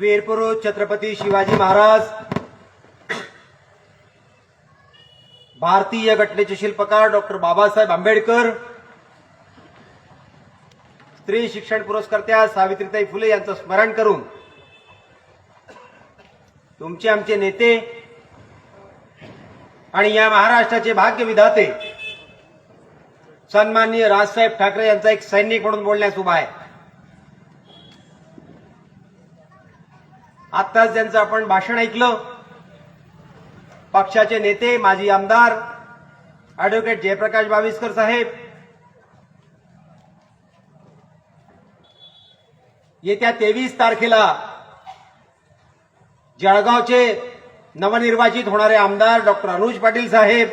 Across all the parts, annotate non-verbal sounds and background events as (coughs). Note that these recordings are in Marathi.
वीरपुरुष छत्रपती शिवाजी महाराज भारतीय घटनेचे शिल्पकार डॉक्टर बाबासाहेब आंबेडकर स्त्री शिक्षण पुरस्कर्त्या सावित्रीताई फुले यांचं स्मरण करून तुमचे आमचे नेते आणि या महाराष्ट्राचे भाग्य विधाते सन्माननीय राजसाहेब ठाकरे यांचा एक सैनिक म्हणून बोलण्यास उभा आहे. आत्ताच ज्यांचं आपण भाषण ऐकलं पक्षाचे नेते माजी आमदार ॲडव्होकेट जयप्रकाश बाविस्कर साहेब येत्या तेवीस तारखेला जळगावचे नवनिर्वाचित होणारे आमदार डॉक्टर अनुज पाटील साहेब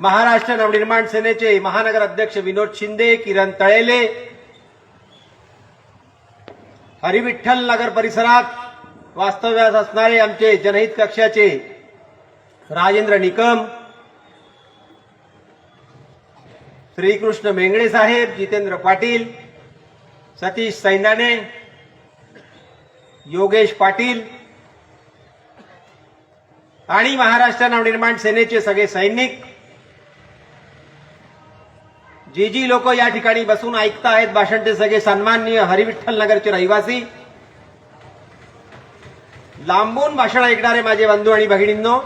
महाराष्ट्र नवनिर्माण सेनेचे महानगर अध्यक्ष विनोद शिंदे किरण तळेले हरिविठ्ठल नगर परिसरात वास्तव्यास असणारे आमचे जनहित कक्षाचे राजेंद्र निकम श्रीकृष्ण मेंगळे साहेब जितेंद्र पाटील सतीश सैंदाने योगेश पाटील आणि महाराष्ट्र नवनिर्माण सेनेचे सगळे सैनिक जी जी लोक या ठिकाणी बसून ऐकता आहेत भाषण ते सगळे सन्माननीय हरिविठ्ठल नगरचे रहिवासी लांबून भाषण ऐकणारे माझे बंधू आणि भगिनींनो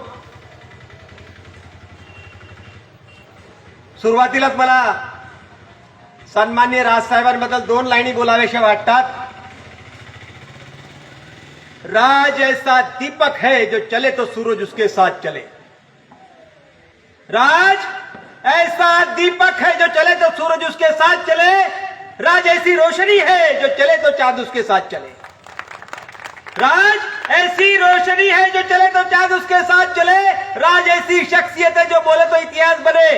सुरुवातीलाच मला सन्मान्य राजसाहेबांबद्दल दोन लाईनी बोलाव्याशा वाटतात. राज ऐसा दीपक है जो चले तो सूरज उसके साथ चले. राज ऐसा दीपक है जो चले तो सूरज उसके साथ चले। राज ऐसी रोशनी है जो चले तो चाँद उसके साथ चले। राज ऐसी रोशनी है जो चले तो चाँद उसके साथ चले। राज ऐसी शख्सियत है जो बोले तो इतिहास बने।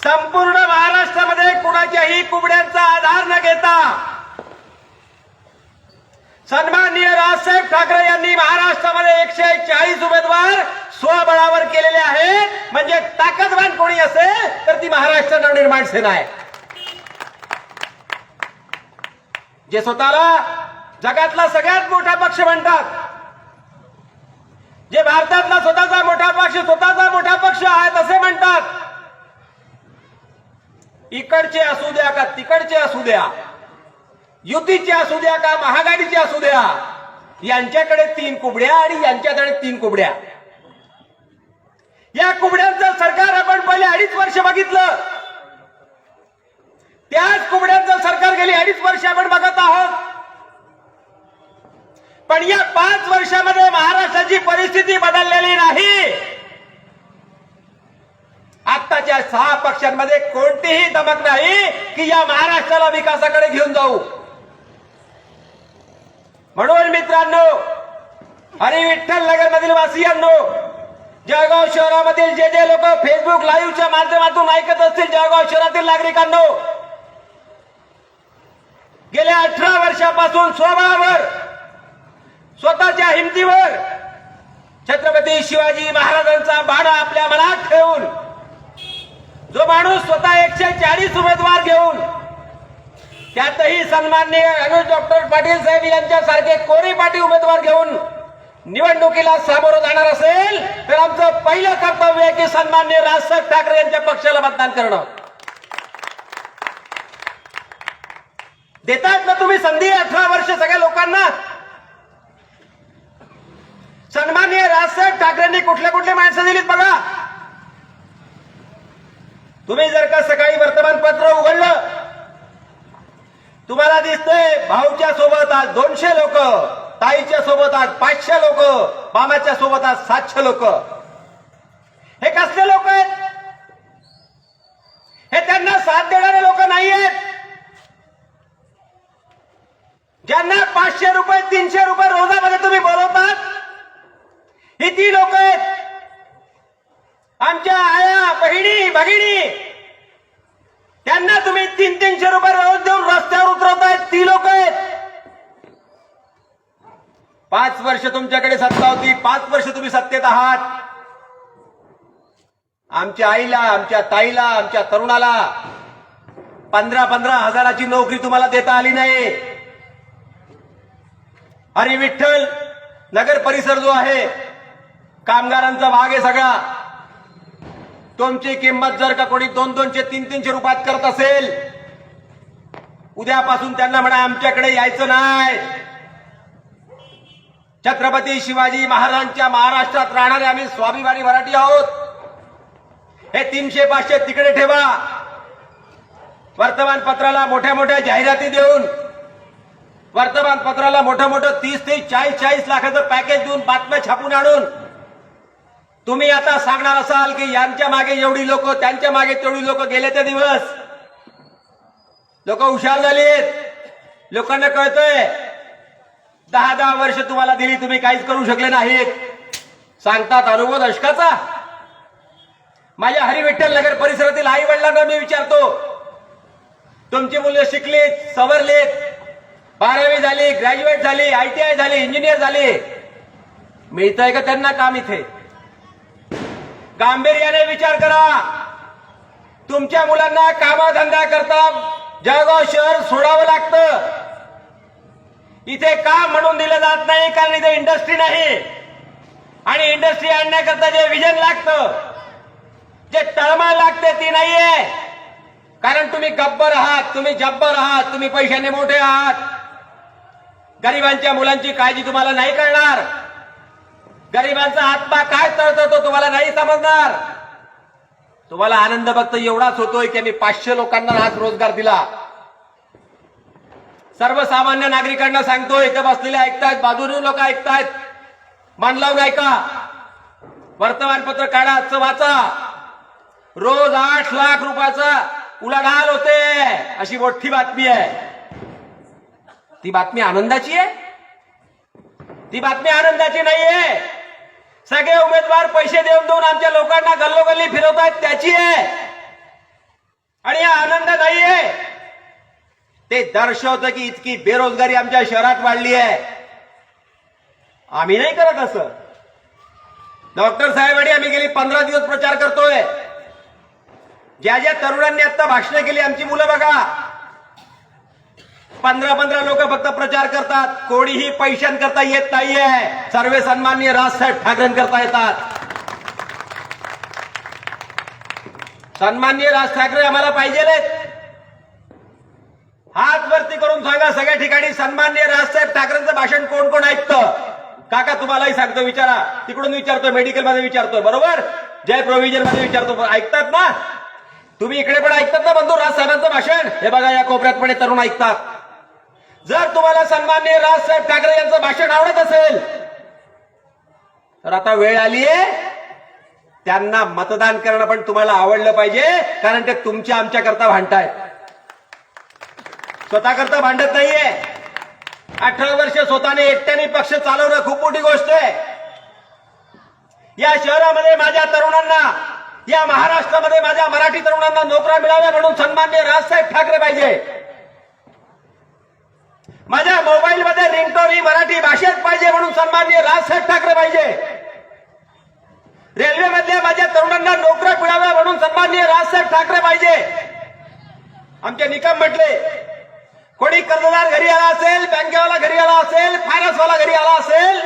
संपूर्ण महाराष्ट्रामध्ये कुणाच्याही कुबड्यांचा आधार न घेता सन्माननीय राजसाहेब ठाकरे यांनी महाराष्ट्रामध्ये एकशे चाळीस उमेदवार स्वबळावर केलेले आहे. म्हणजे ताकदवान कोणी असेल तर ती महाराष्ट्र नवनिर्माण सेना आहे. जे स्वतःला जगातला सगळ्यात मोठा पक्ष म्हणतात. जे भारतातला स्वतःचा मोठा पक्ष स्वतःचा मोठा पक्ष आहेत असे म्हणतात. इकडचे असू द्या का तिकडचे असू द्या? युतीचे असू द्या का महागाडीचे असू द्या? यांच्याकडे तीन कुबड्या आणि यांच्याकडे तीन कुबड्या. या कुबड्यांचं सरकार आपण पहिले अडीच वर्ष बघितलं. त्याच कुबड्यांचं सरकार गेली अडीच वर्ष आपण बघत आहोत. पण या पाच वर्षामध्ये महाराष्ट्राची परिस्थिती बदललेली नाही. आत्ताच्या सहा पक्षांमध्ये कोणतीही दमक नाही की या महाराष्ट्राला विकासाकडे घेऊन जाऊ. म्हणून मित्रांनो हरी विठ्ठल नगरमधील वासियांनो जळगाव शहरामधील जे जे लोक फेसबुक लाईव्हच्या माध्यमातून ऐकत असतील जळगाव शहरातील नागरिकांनो गेल्या अठरा वर्षापासून स्वबळावर स्वतःच्या हिमतीवर छत्रपती शिवाजी महाराजांचा बाणा आपल्या मनात ठेवून जो माणूस स्वतः एकशे चाळीस उमेदवार घेऊन त्यातही सन्माननीय अनुज डॉक्टर पाटील साहेब यांच्यासारखे कोरी पाटी उमेदवार घेऊन निवडणुकीला सामोरं जाणार असेल तर आमचं पहिलं कर्तव्य आहे की सन्मान्य राजसाहेब ठाकरे यांच्या पक्षाला मतदान करणं. देतात ना तुम्ही संधी अठरा वर्ष सगळ्या लोकांना? सन्मान्य राजसाहेब ठाकरेंनी कुठल्या कुठल्या माणसं दिलीत बघा. तुम्ही जर का सकाळी वर्तमानपत्र उघडलं तुम्हाला दिसतंय भाऊच्या सोबत आज दोनशे लोक ताईच्या सोबत आज पाचशे लोक मामाच्या सोबत आज सातशे लोक. हे कसले लोक आहेत? हे त्यांना साथ देणारे लोक नाही आहेत ज्यांना पाचशे रुपये तीनशे रुपये रोजामध्ये तुम्ही बोलवतात ही ती लोक आहेत. आमच्या आया बहिणी भगिनी त्यांना तुम्ही तीन तीनशे रुपये रोज देऊन रस्त्यावर उतरवतायत ती लोक आहेत पाच वर्ष तुमच्याकडे सत्ता होती पाच वर्ष तुम्ही सत्तेत आहात. आमच्या आईला आमच्या ताईला आमच्या तरुणाला पंधरा पंधरा हजाराची नोकरी तुम्हाला देता आली नाही. अरे विठ्ठल नगर परिसर जो आहे कामगारांचा भाग आहे सगळा. तुमची किंमत जर का कोणी दोन दोनशे तीन तीनशे रुपयात करत असेल उद्यापासून त्यांना म्हणा आमच्याकडे यायचं नाही. छत्रपती शिवाजी महाराजांच्या महाराष्ट्रात राहणारे आम्ही स्वाभिमानी मराठी आहोत. हे तीनशे पाचशे तिकडे ठेवा. वर्तमानपत्राला मोठ्या मोठ्या जाहिराती देऊन वर्तमानपत्राला मोठं मोठं तीस ते चाळीस चाळीस लाखाचं पॅकेज देऊन बातम्या छापून आणून तुम्ही आता सांगणार असाल की यांच्या मागे एवढी लोक त्यांच्या मागे तेवढी लोक गेले ते दिवस. लोक हुशार झालीत. लोकांना कळतंय दहा दहा वर्ष तुम्हाला दिली तुम्ही काहीच करू शकले नाहीत सांगतात अनुभव दशकाचा माझ्या हरिविठ्ठल नगर परिसरातील आई वडिलांना मी विचारतो तुमची मुलं शिकलीत सवरलीत बारावी झाली ग्रॅज्युएट झाली आयटीआय झाली इंजिनियर झाली. मिळतंय का त्यांना काम इथे? गांभीर्याने विचार करा. तुमच्या मुलांना कामाधंदा करता जळगाव शहर सोडावं लागतं. इथे का म्हणून दिलं जात नाही? कारण इथे इंडस्ट्री नाही. आणि इंडस्ट्री आणण्याकरता जे विजन लागतं जे तळमळ लागते ती नाहीये. कारण तुम्ही गब्बर आहात तुम्ही जब्बर आहात तुम्ही पैशाने मोठे आहात. गरिबांच्या मुलांची काळजी तुम्हाला नाही कळणार गरिबांचा आत्मा काय तळतो तो तुम्हाला नाही समजणार. तुम्हाला आनंद फक्त एवढाच होतोय की आम्ही पाचशे लोकांना आज रोजगार दिला. सर्वसामान्य नागरिकांना सांगतोय इथे बसलेले ऐकतायत बाजूने लोक ऐकतायत. मान लावून ऐका वर्तमानपत्र काढा आजचं वाचा. रोज आठ लाख रुपयाचा उलाढाल होते अशी मोठी बातमी आहे. ती बातमी आनंदाची आहे? ती बातमी आनंदाची नाहीये. सगळे उमेदवार पैसे देऊन देऊन आमच्या लोकांना गल्लोगल्ली फिरवतायत त्याची आहे. आणि आनंद नाहीये. ते दर्शवतं की इतकी बेरोजगारी आमच्या शहरात वाढली आहे. आम्ही नाही करत असं. डॉक्टर साहेब आणि आम्ही गेली पंधरा दिवस प्रचार करतोय. ज्या ज्या तरुणांनी आता भाषणं केली आमची मुलं बघा. पंधरा पंधरा लोक फक्त प्रचार करतात. कोणीही पैशांकरता येत नाहीये. सर्व सन्मान्य राजसाहेब ठाकरेंकरता येतात. सन्मान्य राज ठाकरे आम्हाला पाहिजे हात वरती करून सांगा सगळ्या ठिकाणी सन्मान्य राजसाहेब ठाकरेंचं भाषण कोण कोण ऐकतं? काका तुम्हालाही सांगतो विचारा. तिकडून विचारतो मेडिकलमध्ये विचारतो बरोबर? जय प्रोव्हिजनमध्ये विचारतो ऐकतात ना? तुम्ही इकडे पण ऐकतात ना बंधू राजसाहेबांचं भाषण? हे बघा या कोपऱ्यात पण तरुण ऐकतात. जर तुम्हाला सन्माननीय राजसाहेब ठाकरे यांचं भाषण आवडत असेल तर आता वेळ आली आहे त्यांना मतदान करणं पण तुम्हाला आवडलं पाहिजे कारण ते तुमच्या आमच्या करता भांडतायत. स्वतः करता भांडत नाहीये. अठरा वर्ष स्वतःने एकट्याने पक्ष चालवणं खूप मोठी गोष्ट आहे. या शहरामध्ये माझ्या तरुणांना या महाराष्ट्रामध्ये माझ्या मराठी तरुणांना नोकऱ्या मिळाव्या म्हणून सन्मान्य राजसाहेब ठाकरे पाहिजे. माझ्या मोबाईलमध्ये रिंगटोन ही मराठी भाषेत पाहिजे म्हणून सन्मान्य राजसाहेब ठाकरे पाहिजे. रेल्वेमधल्या माझ्या तरुणांना नोकऱ्या मिळाव्या म्हणून सन्मान्य राजसाहेब ठाकरे पाहिजे. आमचे निकम म्हटले कोणी कर्जदार घरी आला असेल बँकेवाला घरी आला असेल फायनान्सवाला घरी आला असेल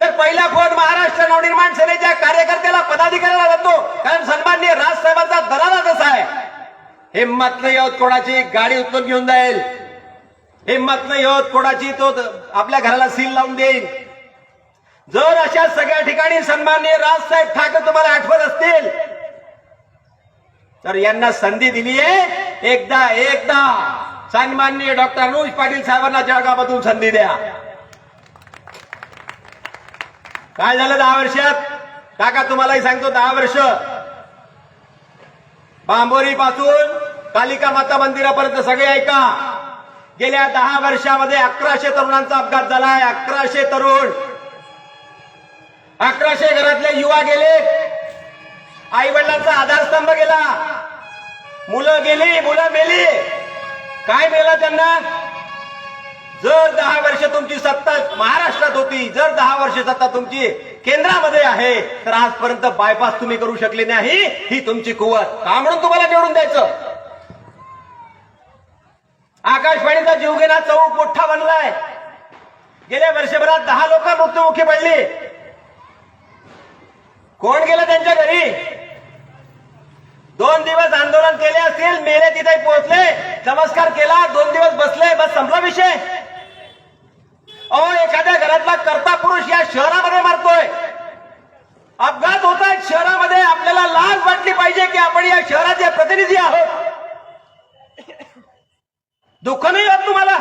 तर पहिला फोन महाराष्ट्र नवनिर्माण सेनेच्या कार्यकर्त्याला पदाधिकाऱ्याला जातो. कारण सन्मान्य राजसाहेबांचा दलाला कसा आहे. हिंमत नाही होत कोणाची गाडी उचलून घेऊन जाईल. हिंमत नाही होत कोणाची तो आपल्या घराला सील लावून देईल. जर अशा सगळ्या ठिकाणी सन्मान्य राजसाहेब ठाकरे तुम्हाला आठवत असतील तर यांना संधी दिली आहे एकदा एकदा. सन्माननीय डॉक्टर अनुज पाटील साहेबांना जळगावातून संधी द्या. काय झालं दहा वर्षात? काका तुम्हालाही सांगतो दहा वर्ष. बांबोरी पासून कालिका माता मंदिरापर्यंत सगळे ऐका. गेल्या दहा वर्षामध्ये अकराशे तरुणांचा अपघात झालाय. अकराशे तरुण. अकराशे घरातले युवा गेले. आई वडिलांचा आधारस्तंभ गेला. मुलं गेली मुलं मेली. काय मिळाला त्यांना? जर दहा वर्ष तुमची सत्ता महाराष्ट्रात होती जर दहा वर्ष सत्ता तुमची केंद्रामध्ये आहे तर आजपर्यंत बायपास तुम्ही करू शकले नाही. ही तुमची कुवत. का म्हणून तुम्हाला निवडून द्यायचं? आकाशवाणीचा जीवघेणा चौक मोठा बनलाय. गेल्या वर्षभरात दहा लोक मृत्युमुखी पडली. कोण गेलं त्यांच्या घरी? दोन दिवस आंदोलन केले असतील मेले तिथे पोहोचले नमस्कार केला दोन दिवस बसले बस संपला विषय. अहो एखाद्या घरातला कर्ता पुरुष या शहरामध्ये मारतोय. अपघात होत आहेत शहरामध्ये आपल्याला लाज वाटली पाहिजे की आपण या शहराचे प्रतिनिधी आहोत. दुःख नाही होत तुम्हाला?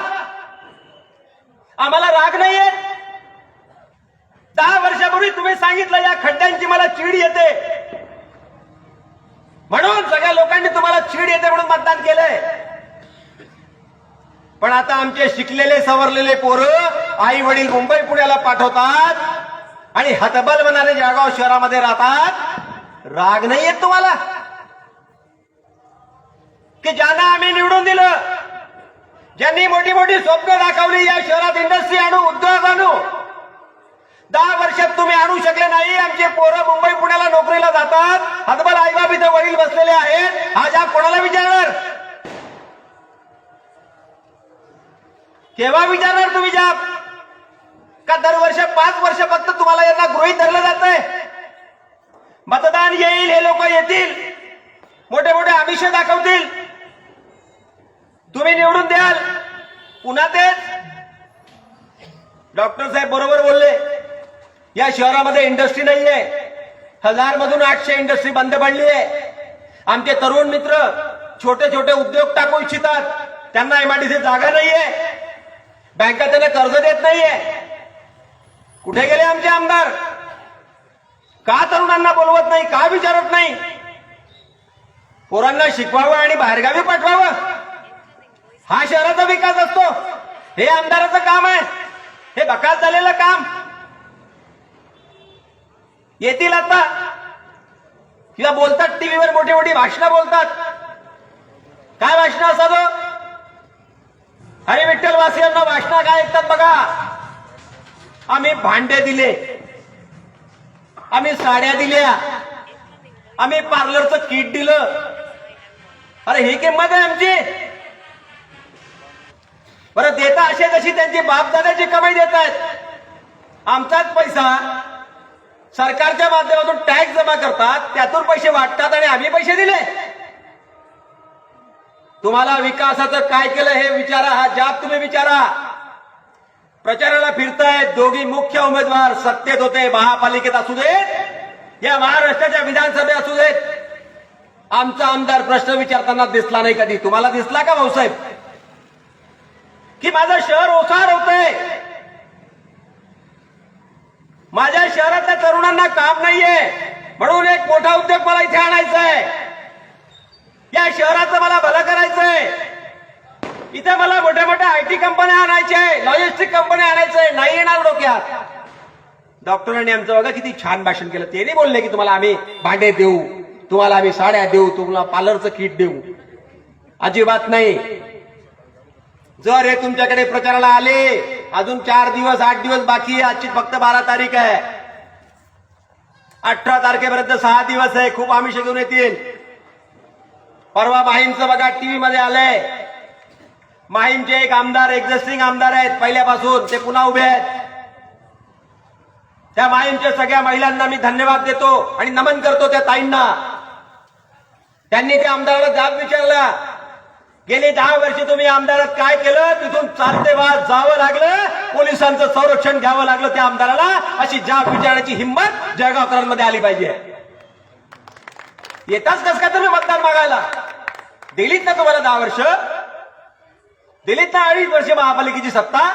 आम्हाला राग नाही येत दहा वर्षापूर्वी तुम्ही सांगितलं या खड्ड्यांची मला चीड येते. म्हणून सगळ्या लोकांनी तुम्हाला चीड येते म्हणून मतदान केलंय. पण आता आमचे शिकलेले सवरलेले पोरं आई वडील मुंबई पुण्याला पाठवतात आणि हतबल बनाने जळगाव शहरामध्ये राहतात. राग नाही येत तुम्हाला? की ज्यांना आम्ही निवडून दिलं ज्यांनी मोठी मोठी स्वप्न दाखवली या शहरात इंडस्ट्री आणू उद्योग आणू दहा वर्षात तुम्ही आणू शकले नाही. आमचे पोरं मुंबई पुण्याला नोकरीला जातात. हतबल आईबाप इथं वडील बसलेले आहेत. हा आप कोणाला विचारणार? केव्हा विचारणार तुम्ही जाब का दरवर्ष पाच वर्ष फक्त तुम्हाला यांना गृहित धरलं जात आहे मतदान येईल हे लोक येतील. मोठे मोठे आमिष दाखवतील. तुम्ही निवडून द्याल. पुन्हा तेच. डॉक्टर साहेब बरोबर बोलले. या शहरामध्ये इंडस्ट्री नाहीये. हजार मधून आठशे इंडस्ट्री बंद पडली आहे आमचे तरुण मित्र छोटे छोटे उद्योग टाकू इच्छितात. त्यांना एमआयडीसी जागा नाहीये. बँका त्यांना कर्ज देत नाहीये. कुठे गेले आमचे आमदार? का तरुणांना बोलवत नाही? का विचारत नाही? पोरांना शिकवावं आणि बाहेरगावी पाठवावं. हा शहराचा विकास असतो. हे आमदाराचं काम आहे. हे बकास झालेलं काम. येतील आता. किंवा बोलतात टीव्हीवर मोठी मोठी भाषणं बोलतात. काय भाषणं असतात हो? विठ्ठल वासियांना भाषणं काय ऐकतात बघा. आम्ही भांडे दिले. आम्ही साड्या दिल्या. आम्ही पार्लरचं किट दिलं. अरे ही किंमत आहे आमची. बरं देता असे जशी त्यांची बापदादाची कमाई देत आहेत आमचाच पैसा. सरकारच्या माध्यमातून टॅक्स जमा करतात त्यातून पैसे वाटतात आणि आम्ही पैसे दिले. तुम्हाला विकासाचं काय केलं हे विचारा हा जाब तुम्ही विचारा. प्रचाराला फिरतायत दोघी मुख्य उमेदवार सत्तेत होते महापालिकेत असू देत या महाराष्ट्राच्या विधानसभेत असू देत. आमचा आमदार प्रश्न विचारताना दिसला नाही कधी. तुम्हाला दिसला का भाऊसाहेब? की माझं शहर ओसार होतंय माझ्या शहरातल्या काम नाहीये. म्हणून एक मोठा उद्योग मला इथे आणायचा आहे या शहराचं मला भलं करायचंय. इथे मला मोठ्या मोठ्या आयटी कंपन्या आणायच्या आहे लॉजिस्टिक कंपन्या आणायचंय नाही येणार डोक्यात. डॉक्टरांनी आमचं बघा किती छान भाषण केलं. ते नाही बोलले की तुम्हाला आम्ही भांडे देऊ तुम्हाला आम्ही साड्या देऊ तुम्हाला पार्लरचं किट देऊ. अजिबात नाही. जर हे तुमच्याकडे प्रचाराला आले अजून चार दिवस आठ दिवस बाकी आजची फक्त बारा तारीख आहे. अठरा तारखेपर्यंत सहा दिवस आहे. खूप आमिष घेऊन येतील. परवा माहीमचं बघा टीव्ही मध्ये आलंय. माहीमचे एक आमदार एक्झिस्टिंग आमदार आहेत पहिल्यापासून. ते पुन्हा उभे आहेत. त्या माहींच्या सगळ्या महिलांना मी धन्यवाद देतो आणि नमन करतो त्या ताईंना. त्यांनी त्या आमदाराला जाब विचारला. गेली दहा वर्ष तुम्ही आमदारात काय केलं? तिथून चालते वाद जावं लागलं. पोलिसांचं संरक्षण घ्यावं लागलं त्या आमदाराला. अशी जाब विचारण्याची हिंमत जळगावकरांमध्ये आली पाहिजे. येताच कस का तुम्ही मतदान मागायला? दिलीत ना तुम्हाला दहा वर्ष? दिलीत ना अडीच वर्ष महापालिकेची सत्ता?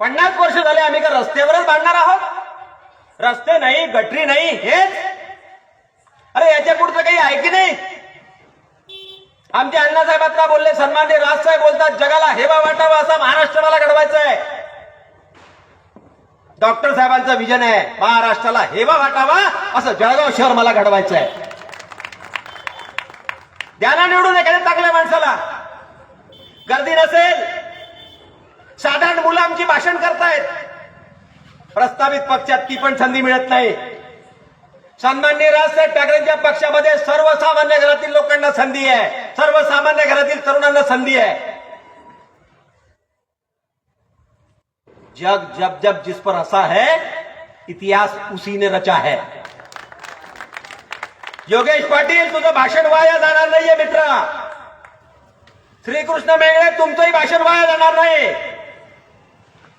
पन्नास वर्ष झाले आम्ही का रस्त्यावरच बांधणार आहोत? रस्ते नाही गटरी नाही हेच? अरे याच्या पुढचं काही आहे की नाही? आमचे अण्णासाहेब आता बोलले सन्मान्य राजसाहेब बोलतात जगाला हेवा वाटावा असा महाराष्ट्र मला घडवायचा आहे डॉक्टर साहेबांचं विजन आहे महाराष्ट्राला हेवा वाटावा असं जळगाव शहर मला घडवायचं आहे द्याना निवडून एखाद्या चांगल्या माणसाला. गर्दी नसेल. साधारण मुलं आमची भाषण करतायत. प्रस्तावित पक्षात ती पण संधी मिळत नाही. सन्मान्य राजसाहेब ठाकरेंच्या पक्षामध्ये सर्वसामान्य घरातील लोकांना संधी आहे. सर्वसामान्य घरातील तरुणांना संधी आहे. जग जब जब जिस पर हंसा है, इतिहास उसी ने रचा है. योगेश पाटील, तुझं भाषण वाया जाणार नाहीये मित्र. श्रीकृष्ण मेघळे, तुमचंही भाषण वाया जाणार नाही.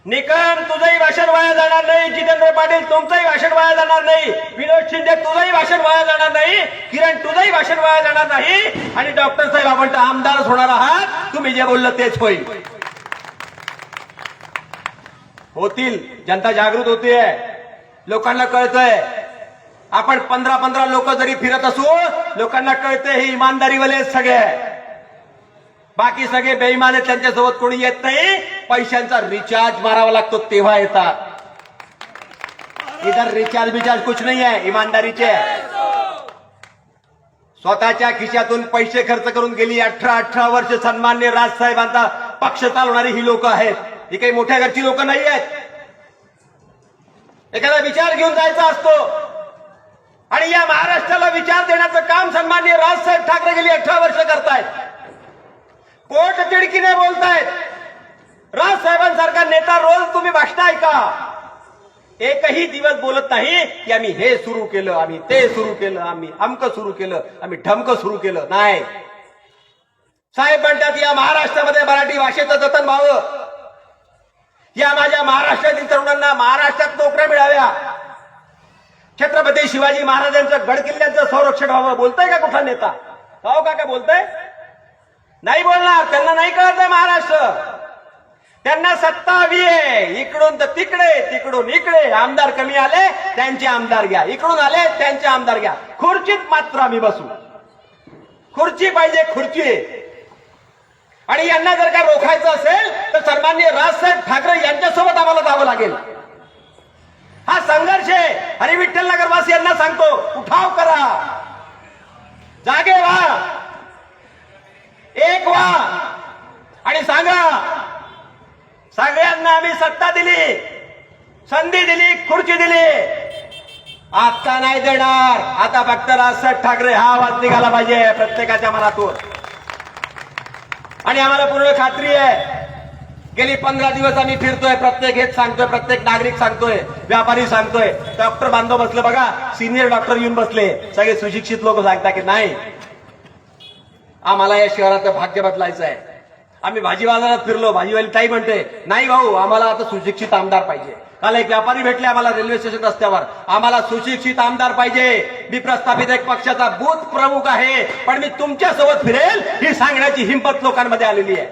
निकम तुझंही भाषण वाया जाणार नाही. जितेंद्र पाटील तुमचंही भाषण वाया जाणार नाही. विनोद शिंदे तुझंही भाषण वाया जाणार नाही. किरण तुझंही भाषण वाया जाणार नाही. आणि डॉक्टर साहेब आपण तर आमदारच होणार आहात. तुम्ही जे बोललं तेच होईल. होतील. जनता जागृत होतीये. लोकांना कळतंय. आपण पंधरा पंधरा लोक जरी फिरत असू लोकांना कळतंय हे इमानदारीवाले सगळे. बाकी सगळे बेईमान आहेत त्यांच्यासोबत कोणी येत नाही. पैशांचा रिचार्ज मारावा लागतो तेव्हा येतात. इधर रिचार्ज बिचार्ज कुछ नाही आहे इमानदारीचे स्वतःच्या खिशातून पैसे खर्च करून गेली अठरा अठरा वर्ष सन्मान्य राजसाहेबांचा पक्ष चालवणारी ही लोक आहेत. ही काही मोठ्या घरची लोक नाही आहेत. एखादा विचार घेऊन जायचा असतो. आणि या महाराष्ट्राला विचार देण्याचं काम सन्मान्य राजसाहेब ठाकरे गेली अठरा वर्ष करतायत. पोट तिडकीने बोलतायत. राजसाहेबांसारखा नेता रोज तुम्ही भाषण ऐका. एकही दिवस बोलत नाही की आम्ही हे सुरू केलं आम्ही ते सुरू केलं आम्ही अमकं सुरू केलं आम्ही ढमकं सुरू केलं. नाही. साहेब म्हणतात या महाराष्ट्रामध्ये मराठी भाषेचं जतन व्हावं. या माझ्या महाराष्ट्रातील तरुणांना महाराष्ट्रात नोकऱ्या मिळाव्या. छत्रपती शिवाजी महाराजांचं गडकिल्ल्यांचं संरक्षण व्हावं. बोलताय का कुठला नेता? हो का काय बोलताय? नाही बोलणार त्यांना नाही कळत महाराष्ट्र. त्यांना सत्ता हवी आहे. इकडून तर तिकडे तिकडून इकडे. आमदार कमी आले त्यांचे आमदार घ्या. इकडून आले त्यांचे आमदार घ्या. खुर्चीत मात्र आम्ही बसू. खुर्ची पाहिजे खुर्ची आणि यांना जर का रोखायचं असेल तर सन्मान्य राजसाहेब ठाकरे यांच्यासोबत आम्हाला जावं लागेल. हा संघर्ष आहे. हरी विठ्ठल नगरवासी यांना सांगतो उठाव करा. जागे व्हा. एक व्हा आणि सांगा. सगळ्यांना आम्ही सत्ता दिली. संधी दिली खुर्ची दिली. आता नाही देणार. आता फक्त राजसाहेब ठाकरे हा आवाज निघाला पाहिजे प्रत्येकाच्या मनातून. आणि आम्हाला पूर्ण खात्री आहे. गेली पंधरा दिवस आम्ही फिरतोय प्रत्येक हेच सांगतोय प्रत्येक नागरिक सांगतोय व्यापारी सांगतोय. डॉक्टर बांधव बसले बघा सिनियर डॉक्टर येऊन बसले. सगळे सुशिक्षित लोक सांगता की नाही? आम्हाला या शहरात भाग्य बदलायचं आहे आम्ही भाजी बाजारात फिरलो भाजीवाली ताई म्हणते नाही भाऊ आम्हाला आता सुशिक्षित आमदार पाहिजे. काल एक व्यापारी भेटले आम्हाला रेल्वे स्टेशन रस्त्यावर. आम्हाला सुशिक्षित आमदार पाहिजे. मी प्रस्थापित एक पक्षाचा बूथ प्रमुख आहे पण मी तुमच्यासोबत फिरेल ही सांगण्याची हिंमत लोकांमध्ये आलेली आहे.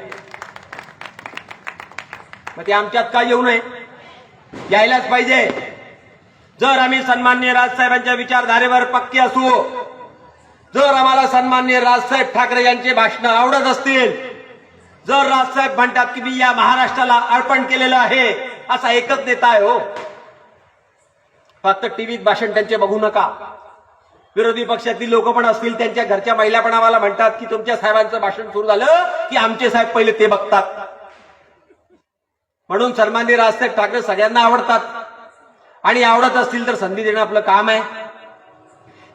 मग ते आमच्यात काय येऊ नये? यायलाच पाहिजे. जर आम्ही सन्मान्य राजसाहेबांच्या विचारधारेवर पक्के असू जर आम्हाला सन्मान्य राजसाहेब ठाकरे यांचे भाषण आवडत असतील जर राजसाहेब म्हणतात की मी या महाराष्ट्राला अर्पण केलेलं आहे असा एकच नेता आहे हो. फक्त टीव्हीत भाषण त्यांचे बघू नका. विरोधी पक्षातील लोक पण असतील त्यांच्या घरच्या महिला पण आम्हाला म्हणतात की तुमच्या साहेबांचं भाषण सुरू झालं की आमचे साहेब पहिले ते बघतात. म्हणून सन्मान्य राजसाहेब ठाकरे सगळ्यांना आवडतात. आणि आवडत असतील तर संधी देणं आपलं काम आहे.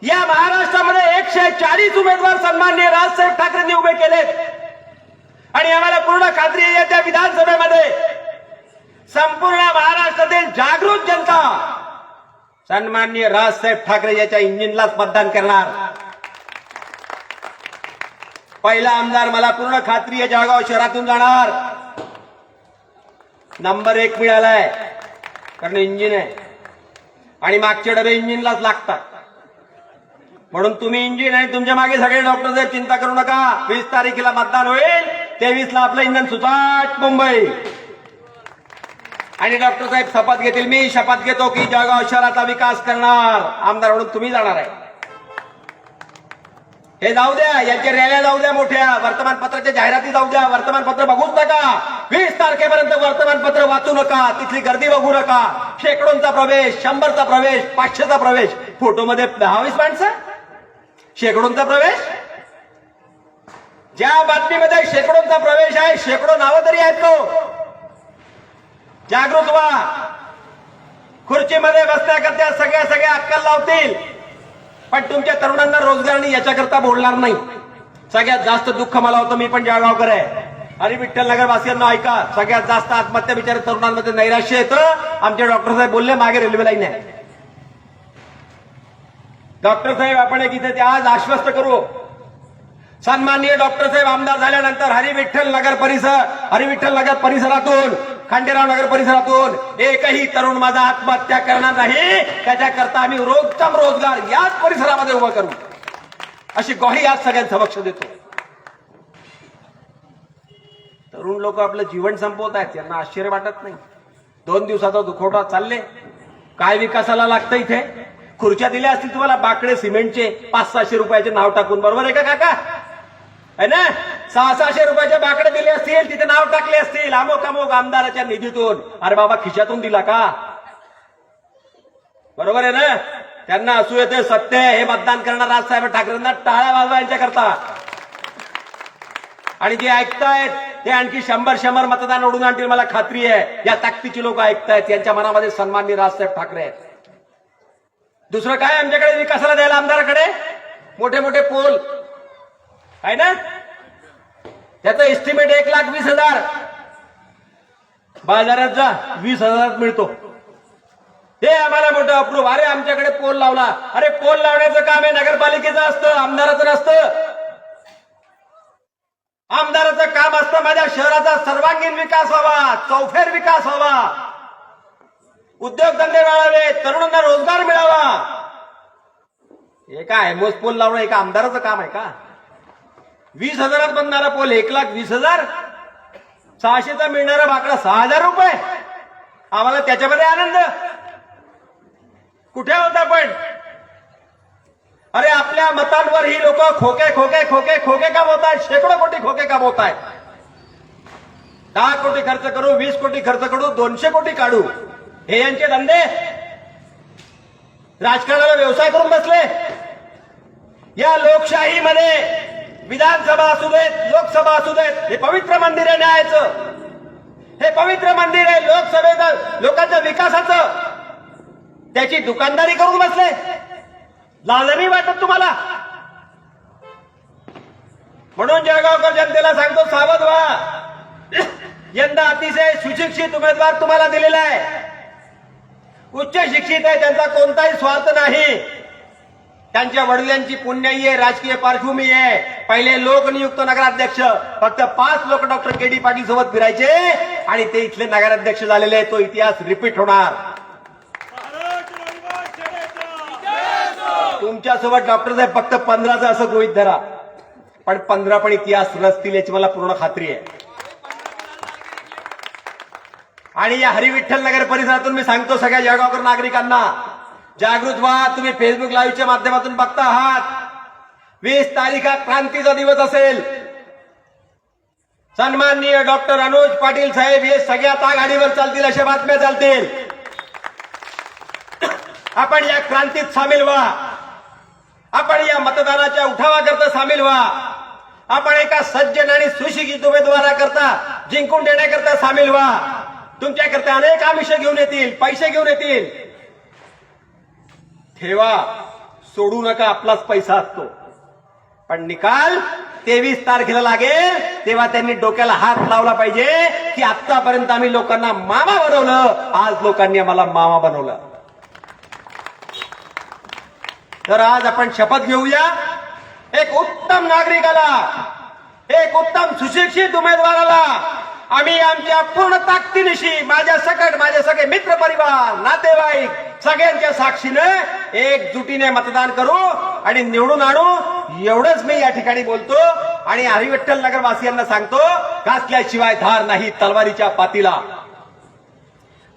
या महाराष्ट्रामध्ये एकशे चाळीस उमेदवार सन्मान्य राजसाहेब ठाकरेंनी उभे केले. आणि आम्हाला पूर्ण खात्री आहे त्या विधानसभेमध्ये संपूर्ण महाराष्ट्रातील जागृत जनता सन्मान्य राजसाहेब ठाकरे याच्या इंजिनलाच मतदान करणार. पहिला आमदार मला पूर्ण खात्री आहे जळगाव शहरातून जाणार. नंबर एक मिळालाय कारण इंजिन आहे. आणि मागचे डबे इंजिनलाच लागतात. म्हणून तुम्ही इंजिन आहे तुमच्या मागे सगळे डॉक्टर साहेब चिंता करू नका. वीस तारखेला मतदान होईल. तेवीस ला आपलं इंधन सुसाट मुंबई. आणि डॉक्टर साहेब शपथ घेतील मी. शपथ घेतो की जळगाव शहराचा विकास करणार. आमदार म्हणून तुम्ही जाणार आहे. हे जाऊ द्या. यांच्या रॅल्या जाऊ द्या मोठ्या. वर्तमानपत्राच्या जाहिराती जाऊ द्या. वर्तमानपत्र बघूच नका. वीस तारखेपर्यंत वर्तमानपत्र वाचू नका. तिथली गर्दी बघू नका. शेकडोंचा प्रवेश शंभरचा प्रवेश पाचशेचा प्रवेश. फोटोमध्ये दहा वीस माणसं? शेकडोंचा प्रवेश? ज्या बातमीमध्ये शेकडोंचा प्रवेश आहे शेकडो नावं तरी आहेत तो. जागृत व्हा. खुर्चीमध्ये बसण्याकरता सगळ्या सगळ्या अक्कल लावतील. पण तुमच्या तरुणांना रोजगार नाही याच्याकरता बोलणार नाही. सगळ्यात जास्त दुःख मला होतं मी पण जळगावकर आहे. आणि विठ्ठल नगरवासियांना ऐका सगळ्यात जास्त आत्महत्या बिचारे तरुणांमध्ये नैराश्य येतं. आमचे डॉक्टर साहेब बोलले मागे रेल्वे लाईन आहे. डॉक्टर साहेब आपण एक इथे ते आज आश्वस्त करू. सन्माननीय डॉक्टर साहेब आमदार झाल्यानंतर हरिविठ्ठल नगर परिसर हरिविठ्ठल नगर परिसरातून खांडेराव नगर परिसरातून एकही तरुण माझा आत्महत्या करणार नाही. त्याच्याकरता आम्ही रोजचाम रोजगार याच परिसरामध्ये उभा करू. अशी ग्वाही आज सगळ्यांसमक्ष देतो. तरुण लोक आपलं जीवन संपवत आहेत त्यांना आश्चर्य वाटत नाही. दोन दिवसाचा दुखवटा चालले. काय विकासाला लागतं इथे? खुर्च्या दिल्या असतील तुम्हाला बाकडे सिमेंटचे पाच सहाशे रुपयाचे नाव टाकून बरोबर आहे का काका? है ना? सहा सहाशे रुपयाचे बाकडे दिले असतील तिथे नाव टाकले असतील अमोक अमोक आमदाराच्या निधीतून. अरे बाबा खिशातून दिला का? बरोबर आहे ना? त्यांना असू येते सत्य आहे, हे मतदान करणार राजसाहेब ठाकरेंना टाळ्या वाजवा यांच्याकरता. आणि जे ऐकतायत ते आणखी शंभर शंभर मतदान ओढून आणतील मला खात्री आहे. या ताकदीची लोक ऐकतायत यांच्या मनामध्ये सन्माननीय राजसाहेब ठाकरे आहेत. दुसरं काय आमच्याकडे? विकासाला द्यायला आमदाराकडे? मोठे मोठे पोल. आहे ना? त्याचं एस्टिमेट एक लाख वीस हजार. बाजारात जा वीस हजारात मिळतो. ते आम्हाला मोठं अप्रूव्ह अरे आमच्याकडे पोल लावला. अरे पोल लावण्याचं काम हे नगरपालिकेचं असतं आमदाराचं नसतं. आमदाराचं काम असतं माझ्या शहराचा सर्वांगीण विकास व्हावा चौफेर विकास व्हावा. उद्योगधंदे वाढावे तरुणांना रोजगार मिळावा. हे काय मोज पोल लावणं एका आमदाराचं काम आहे का? वीस हजारात बनणारा पोल एक लाख वीस हजार सहाशेचा मिळणारा बाकडा सहा हजार रुपये. आम्हाला त्याच्यामध्ये आनंद. कुठे होता पण? अरे आपल्या मतांवर ही लोक खोके खोके खोके खोके कामवत आहेत शेकडो कोटी खोके कामवत आहेत दहा कोटी खर्च करू वीस कोटी खर्च करू दोनशे कोटी काढू. हे यांचे धंदे. राजकारणाला व्यवसाय करून बसले. या लोकशाहीमध्ये विधानसभा असू देत लोकसभा असू देत हे पवित्र मंदिर आहे न्यायाचं. हे पवित्र मंदिर आहे लोकसभेचं लोकांच्या विकासाचं. त्याची दुकानदारी करून बसले. लालनी वाटत तुम्हाला. म्हणून जळगावकर जनतेला सांगतो सावध व्हा. (coughs) यंदा अतिशय सुशिक्षित उमेदवार तुम्हाला दिलेला आहे. उच्च शिक्षित आहे त्यांचा कोणताही स्वार्थ नाही. त्यांच्या वडिलांची पुण्याई आहे राजकीय पार्श्वभूमी आहे. पहिले लोकनियुक्त नगराध्यक्ष फक्त पाच लोक डॉक्टर के डी पाटील सोबत फिरायचे आणि ते इथले नगराध्यक्ष झालेले आहे तो इतिहास रिपीट होणार. तुमच्यासोबत डॉक्टर साहेब फक्त पंधराचं असं गृहित धरा. पण पंधरा पण इतिहास नसतील याची मला पूर्ण खात्री आहे. आणि या हरिविठ्ठल नगर परिसरातून मी सांगतो सगळ्या जळगावकर नागरिकांना जागृत व्हा तुम्ही फेसबुक लाईव्हच्या माध्यमातून बघता आहात. वीस तारीख क्रांतीचा दिवस असेल. सन्माननीय डॉक्टर अनुज पाटील साहेब हे सगळ्यात आघाडीवर चालतील अशा बातम्या चालतील. आपण या क्रांतीत सामील व्हा. आपण या मतदानाच्या उठावाकरता सामील व्हा. आपण एका सज्जन आणि सुशिक्षित उमेदवाराकरता जिंकून देण्याकरता सामील व्हा. तुमच्याकरता अनेक आमिष घेऊन येतील पैसे घेऊन येतील. ठेवा सोडू नका आपलाच पैसा असतो. पण निकाल तेवीस तारखेला लागेल तेव्हा त्यांनी डोक्याला हात लावला पाहिजे की आतापर्यंत आम्ही लोकांना मामा बनवलं आज लोकांनी आम्हाला मामा बनवलं. तर आज आपण शपथ घेऊया एक उत्तम नागरिकाला एक उत्तम सुशिक्षित उमेदवाराला. आम्ही आमच्या पूर्ण ताकदीनिशी माझ्या सकट माझे सगळे मित्र परिवार नातेवाईक सगळ्यांच्या साक्षीने एकजुटीने मतदान करू आणि निवडून आणू. एवढंच मी या ठिकाणी बोलतो आणि हरिविठ्ठल नगर वासियांना सांगतो घासल्याशिवाय धार नाही तलवारीच्या पातीला.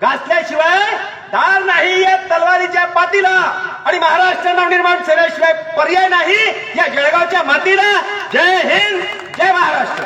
घासल्याशिवाय धार नाही या तलवारीच्या पातीला. आणि महाराष्ट्र नवनिर्माण सेनेशिवाय पर्याय नाही या जळगावच्या मातीला. जय हिंद जय महाराष्ट्र.